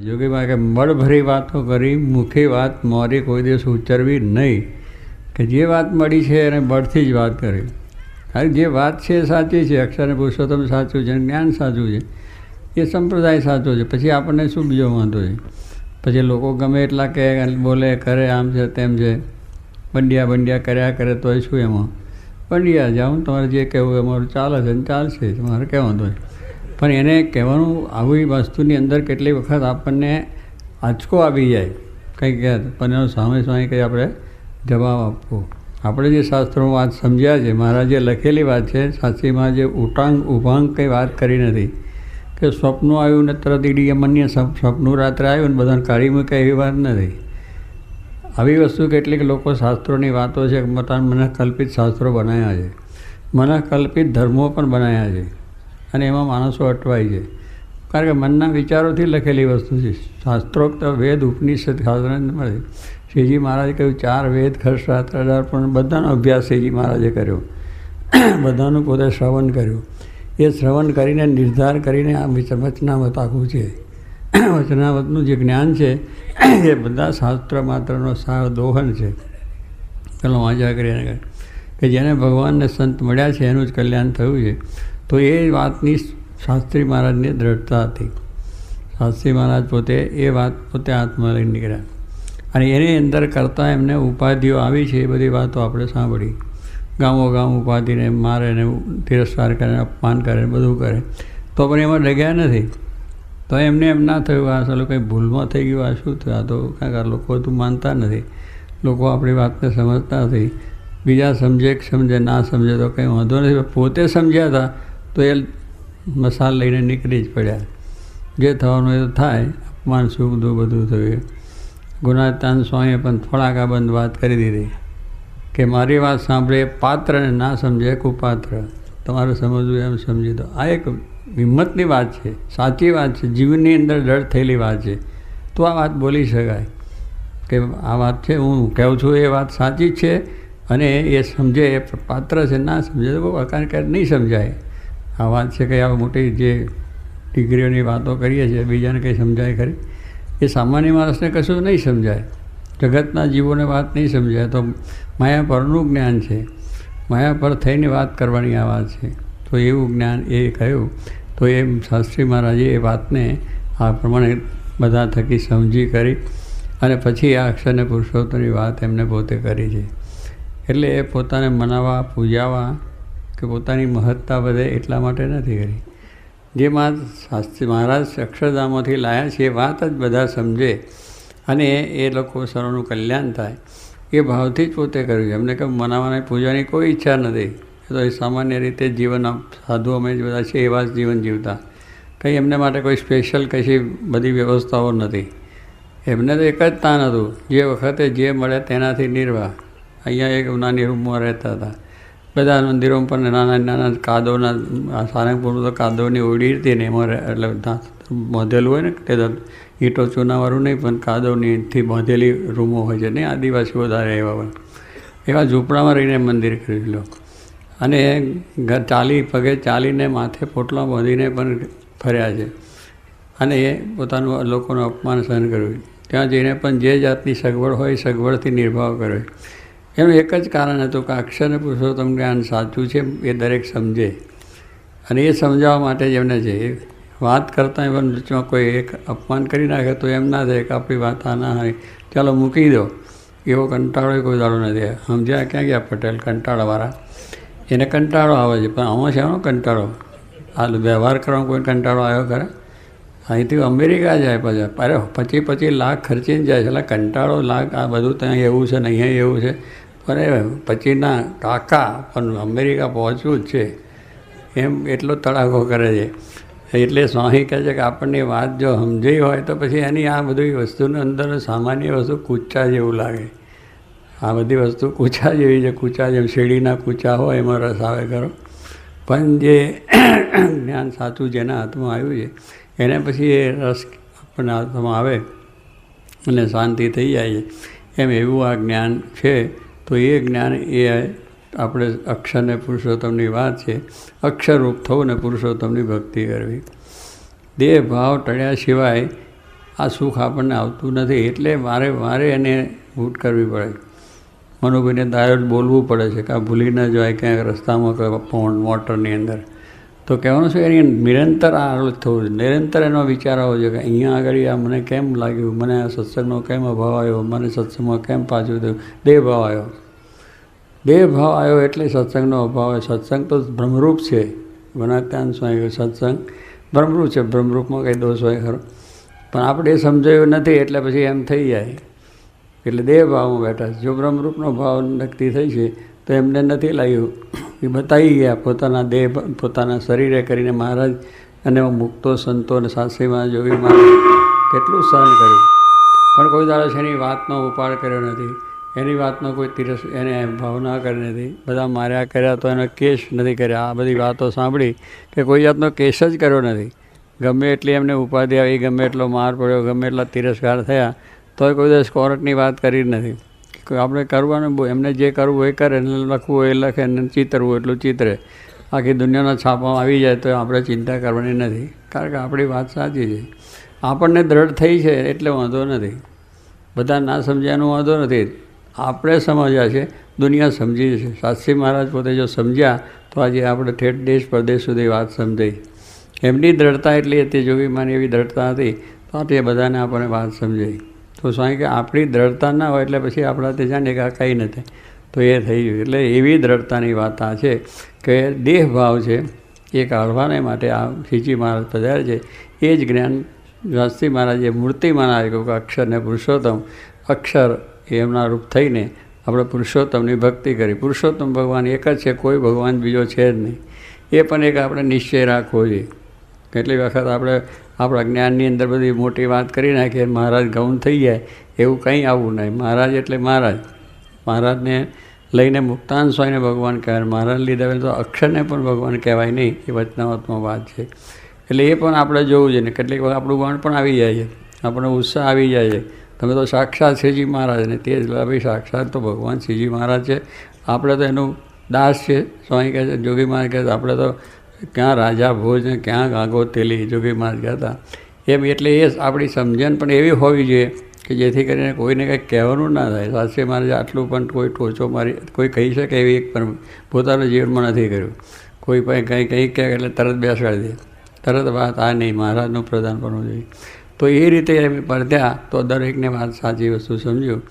જોગીમાં કે મળભરી વાતો કરી, મુખી વાત, મોરી કોઈ દિવસ ઉચ્ચરવી નહીં. કે જે વાત મળી છે એને બળથી જ વાત કરી. હા જે વાત છે એ સાચી છે. અક્ષરને પુરુષોત્તમ સાચું છે, જ્ઞાન સાચું છે. એ સંપ્રદાય સાચો છે. પછી આપણને શું બીજો વાંધો છે? પછી લોકો ગમે એટલા કે બોલે, કરે, આમ છે, તેમ છે. બંડિયા બંડિયા કર્યા કરે તોય શું એમાં? બંડિયા જાઉં, તમારે જે કહેવું એ અમારું ચાલે છે ને ચાલશે. તમારે મારે કહેવાનું છે પણ એને કહેવાનું આવી વસ્તુની અંદર કેટલી વખત આપણને આંચકો આવી જાય. કંઈક પણ એનો સામે સામે કંઈ આપણે જવાબ આપવો. આપણે જે શાસ્ત્રોમાં વાત સમજ્યા છે, મહારાજે લખેલી વાત છે, સાચીમાં જે ઉટાંગ ઉભાંગ કંઈ વાત કરી નથી. કે સ્વપ્નું આવ્યું ને તરત ઈડી મન્ય સ્વપ્નું રાત્રે આવ્યું ને બધાને કાઢી મૂકે એવી વાત નથી. આવી વસ્તુ કેટલીક લોકો શાસ્ત્રોની વાતો છે પોતાના મને કલ્પિત શાસ્ત્રો બનાવ્યા છે. મને કલ્પિત ધર્મો પણ બનાવ્યા છે. અને એમાં માણસો અટવાય છે કારણ કે મનના વિચારોથી લખેલી વસ્તુ છે. શાસ્ત્રોક્ત વેદ, ઉપનિષદ મળે. શ્રીજી મહારાજે કહ્યું, ચાર વેદ ખર્ચ હજાર પણ બધાનો અભ્યાસ શ્રીજી મહારાજે કર્યો. બધાનું પોતે શ્રવણ કર્યું. એ શ્રવણ કરીને, નિર્ધાર કરીને આ વચનામત આખું છે. વચનામતનું જે જ્ઞાન છે, એ બધા શાસ્ત્ર માત્રનો સાર દોહન છે. પેલો વાંચા કરીને કે જેને ભગવાનને સંત મળ્યા છે, એનું જ કલ્યાણ થયું છે. તો એ વાતની શાસ્ત્રી મહારાજને દ્રઢતા હતી. શાસ્ત્રી મહારાજ પોતે એ વાત પોતે હાથમાં લઈને નીકળ્યા. અને એની અંદર કરતાં એમને ઉપાધિઓ આવી છે એ બધી વાતો આપણે સાંભળી. ગામો ગામ ઉપાધિને મારે ને તિરસ્કાર કરે, અપમાન કરે, બધું કરે. તો પણ એમાં ડગ્યા નથી. તો એમને એમ ના થયું, આ ચાલો કંઈ ભૂલમાં થઈ ગયું, આ શું થયું? આ તો કાંઈક આ લોકો તો માનતા નથી. લોકો આપણી વાતને સમજતા નથી. બીજા સમજે સમજે, ના સમજે તો કંઈ વાંધો નથી. પોતે સમજ્યા હતા તો એ મસાલ લઈને નીકળી જ પડ્યા. જે થવાનું એ થાય, અપમાન, સુખ, દુઃખ બધું થયું ગુનાતાન સ્વામીએ પણ થોડાક આ બંધ વાત કરી દીધી કે મારી વાત સાંભળે પાત્રને ના સમજે કુપાત્ર. તમારે સમજવું એમ સમજી દો. આ એક હિંમતની વાત છે, સાચી વાત છે, જીવનની અંદર ડર થયેલી વાત છે. તો આ વાત બોલી શકાય કે આ વાત છે, હું કહું છું એ વાત સાચી છે અને એ સમજે, એ પાત્ર છે, ના સમજે, તો કારણ કે નહીં સમજાય. આ વાત છે કે આ મોટી જે ડિગ્રીઓની વાતો કરીએ છીએ, બીજાને કંઈ સમજાય ખરી? એ સામાન્ય માણસને કશું નહીં સમજાય. જગતના જીવોને વાત નહીં સમજાય. તો માયા પરનું જ્ઞાન છે. માયા પર થઈને વાત કરવાની આ વાત છે. તો એવું જ્ઞાન એ કહ્યું. તો એ શાસ્ત્રી મહારાજે એ વાતને આ પ્રમાણે બધા થકી સમજી કરી અને પછી આ અક્ષરને પુરુષોત્તમની વાત એમને પોતે કરી છે. એટલે એ પોતાને મનાવવા, પૂજાવા કે પોતાની મહત્તા વધે એટલા માટે નથી કરી. જે માં શાસ્ત્રી, મહારાજ અક્ષરધામોથી લાયા છે એ વાત જ બધા સમજે અને એ લોકો સર્વનું કલ્યાણ થાય. એ ભાવથી જ પોતે કર્યું છે. એમને કે મનાવવાની પૂજાની કોઈ ઈચ્છા નથી. તો એ સામાન્ય રીતે જીવન સાધુ અમે જ બધા છે એવા જ જીવન જીવતા. કંઈ એમને માટે કોઈ સ્પેશિયલ કશી બધી વ્યવસ્થાઓ નથી. એમને તો એક જ તાન હતું. જે વખતે જે મળે તેનાથી નિર્વાહ. અહીંયા એક નાની રૂમમાં રહેતા હતા. બધા મંદિરો પણ નાના નાના કાદવના સારંગપુર તો કાદવની ઓડી હતી ને એમાં એટલે બાંધેલું હોય ને તે ઈંટો ચૂનાવાળું નહીં, પણ કાદવનીથી બાંધેલી રૂમો હોય છે ને, આદિવાસી વધારે એવા હોય. એવા ઝૂંપડામાં રહીને મંદિર કરેલું અને ઘર ચાલી, પગે ચાલીને માથે પોટલા બાંધીને પણ ફર્યા છે. અને એ પોતાનું લોકોનું અપમાન સહન કર્યું. ત્યાં જઈને પણ જે જાતની સગવડ હોય સગવડથી નિર્ભાવ કર્યો એનું એક જ કારણ હતું કે અક્ષર પુરુષોત્તમ જ્ઞાન સાચું છે, એ દરેક સમજે. અને એ સમજાવવા માટે જ એમને છે વાત કરતાં પણ વચમાં કોઈ એક અપમાન કરી નાખે તો એમ ના થાય કે આપણી વાત આ ના હોય. ચાલો મૂકી દો. એવો કંટાળો કોઈ દાડો નથી સમજ્યા ક્યાં ગયા પટેલ? કંટાળાવાળા. એને કંટાળો આવે છે, પણ આમાં છે કંટાળો? આ વ્યવહાર કરવાનો કોઈ કંટાળો આવ્યો ખરા? અહીંથી અમેરિકા જાય પાછા. અરે પચીસ પચીસ લાખ ખર્ચીને જાય છે. એટલે કંટાળો લાખ, આ બધું ત્યાં એવું છે ને અહીંયા એવું છે. પણ પછીના કાકા પણ અમેરિકા પહોંચવું જ છે. એમ એટલો તડાકો કરે છે. એટલે સ્વામી કહે છે કે આપણને વાત જો સમજાઈ હોય તો પછી એની આ બધી વસ્તુની અંદર સામાન્ય વસ્તુ કૂચા જેવું લાગે. આ બધી વસ્તુ કૂચા જેવી છે. કૂચા જેમ શેરડીના કૂચા હોય એમાં રસ આવે કરો પણ જે જ્ઞાન સાચું જેના હાથમાં આવ્યું છે, એને પછી એ રસ આપણને હાથમાં આવે અને શાંતિ થઈ જાય છે. એમ એવું આ જ્ઞાન છે. તો એ જ્ઞાન એ આપણે અક્ષરને પુરુષોત્તમની વાત છે. અક્ષરરૂપ થવું ને પુરુષોત્તમની ભક્તિ કરવી. દેહ ભાવ ટળ્યા સિવાય આ સુખ આપણને આવતું નથી. એટલે મારે મારે એને ભૂટ કરવી પડે. મનુભાઈને દાયો બોલવું પડે છે કાં ભૂલી ન જાય ક્યાંક રસ્તામાં પોણ મોટરની અંદર. તો કહેવાનું છે એની નિરંતર આ થવું જોઈએ. નિરંતર એનો વિચાર આવવો જોઈએ કે અહીંયા આગળ આ મને કેમ લાગ્યું? મને આ સત્સંગનો કેમ અભાવ આવ્યો? મને સત્સંગમાં કેમ પાછું થયું? દેહ ભાવ આવ્યો. દેહ ભાવ આવ્યો એટલે સત્સંગનો અભાવ હોય સત્સંગ તો બ્રહ્મરૂપ છે. વનાત્યાન સ્વામી સત્સંગ બ્રહ્મરૂપ છે. બ્રહ્મરૂપમાં કંઈ દોષ હોય ખરો. પણ આપણે એ સમજાયું નથી એટલે પછી એમ થઈ જાય. એટલે દેહ ભાવમાં બેઠા જો બ્રહ્મરૂપનો ભાવ નક્કી થઈ છે, તો એમને નથી લાગ્યું. એ બતાવી ગયા પોતાના દેહ, પોતાના શરીરે કરીને મહારાજ અને મુક્તો સંતો અને સાસરીમાં જોવી મહારાજ કેટલું સહન કર્યું. પણ કોઈ દાડો એની વાતનો ઉપાડ કર્યો નથી. એની વાતનો કોઈ તિરસ, એને ભાવના કરી નથી. બધા માર્યા કર્યા તો એનો કેસ નથી કર્યા. આ બધી વાતો સાંભળી કે કોઈ જાતનો કેસ જ કર્યો નથી. ગમે એટલી એમને ઉપાધિ આવી, ગમે એટલો માર પડ્યો, ગમે એટલા તિરસ્કાર થયા, તોય કોઈ દિવસ કોર્ટની વાત કરી નથી. આપણે કરવાનું બહુ, એમને જે કરવું એ કરે, એને લખવું હોય એ લખે, એને ચિતરવું એટલું ચિતરે. આખી દુનિયાના છાપામાં આવી જાય તો આપણે ચિંતા કરવાની નથી. કારણ કે આપણી વાત સાચી છે. આપણને દ્રઢ થઈ છે એટલે વાંધો નથી. બધા ના સમજ્યાનો વાંધો નથી. આપણે સમજ્યા છે, દુનિયા સમજી છે શાસ્ત્રી મહારાજ પોતે જો સમજ્યા, તો આજે આપણે ઠેઠ દેશ પરદેશ સુધી વાત સમજાઈ. એમની દ્રઢતા એટલી હતી જોગીમાની એવી દ્રઢતા હતી, તો તે બધાને આપણને વાત સમજાઈ. તો સ્વામી કે આપણી દ્રઢતા ના હોય એટલે પછી આપણાથી જાણે કે આ કંઈ નથી. તો એ થઈ ગયું. એટલે એવી દ્રઢતાની વાત આ છે કે દેહ ભાવ છે, એ કાઢવાને માટે આ ખીચી મહારાજ પધારે છે. એ જ જ્ઞાન શાસ્ત્રી મહારાજે મૂર્તિમાં આવ્યું કે અક્ષરને પુરુષોત્તમ, અક્ષર એમના રૂપ થઈને આપણે પુરુષોત્તમની ભક્તિ કરી. પુરુષોત્તમ ભગવાન એક જ છે, કોઈ ભગવાન બીજો છે જ નહીં. એ પણ એક આપણે નિશ્ચય રાખવો જોઈએ. કેટલી વખત આપણે આપણા જ્ઞાનની અંદર બધી મોટી વાત કરી નાખીએ મહારાજ ગૌણ થઈ જાય, એવું કંઈ આવવું નહીં. મહારાજ એટલે મહારાજ. મહારાજને લઈને મુક્તાન સ્વામીને ભગવાન કહેવાય. મહારાજ લીધા તો અક્ષરને પણ ભગવાન કહેવાય નહીં. એ વચનાવતમાં વાત છે. એટલે એ પણ આપણે જોવું જોઈએ ને કેટલીક વખત આપણું વણ પણ આવી જાય છે. આપણને ઉત્સાહ આવી જાય છે. તમે તો સાક્ષાત શ્રીજી મહારાજ ને તે જ ભાઈ સાક્ષાત તો ભગવાન શ્રીજી મહારાજ છે. આપણે તો એનું દાસ છે. સ્વામી કહે છે, જોગી મહારાજ કહે છે, આપણે તો ક્યાં રાજા ભોજ ને ક્યાં ગાગો તેલી જોગી મહારાજ કહેતા એમ એટલે એ આપણી સમજણ પણ એવી હોવી જોઈએ કે જેથી કરીને કોઈને કંઈક કહેવાનું ના થાય. શાસ્ત્રી મહારાજ આટલું પણ કોઈ ટોચો મારી, કોઈ કહી શકે એવી એક પણ પોતાના જીવનમાં નથી કર્યું. કોઈ પણ કંઈ કંઈ કહે એટલે તરત બેસાડી દે. તરત વાત આ નહીં, મહારાજનું પ્રધાન પણ જોઈએ. તો એ રીતે એમ પડ્યા તો દરેકને વાત સાચી વસ્તુ સમજ્યું.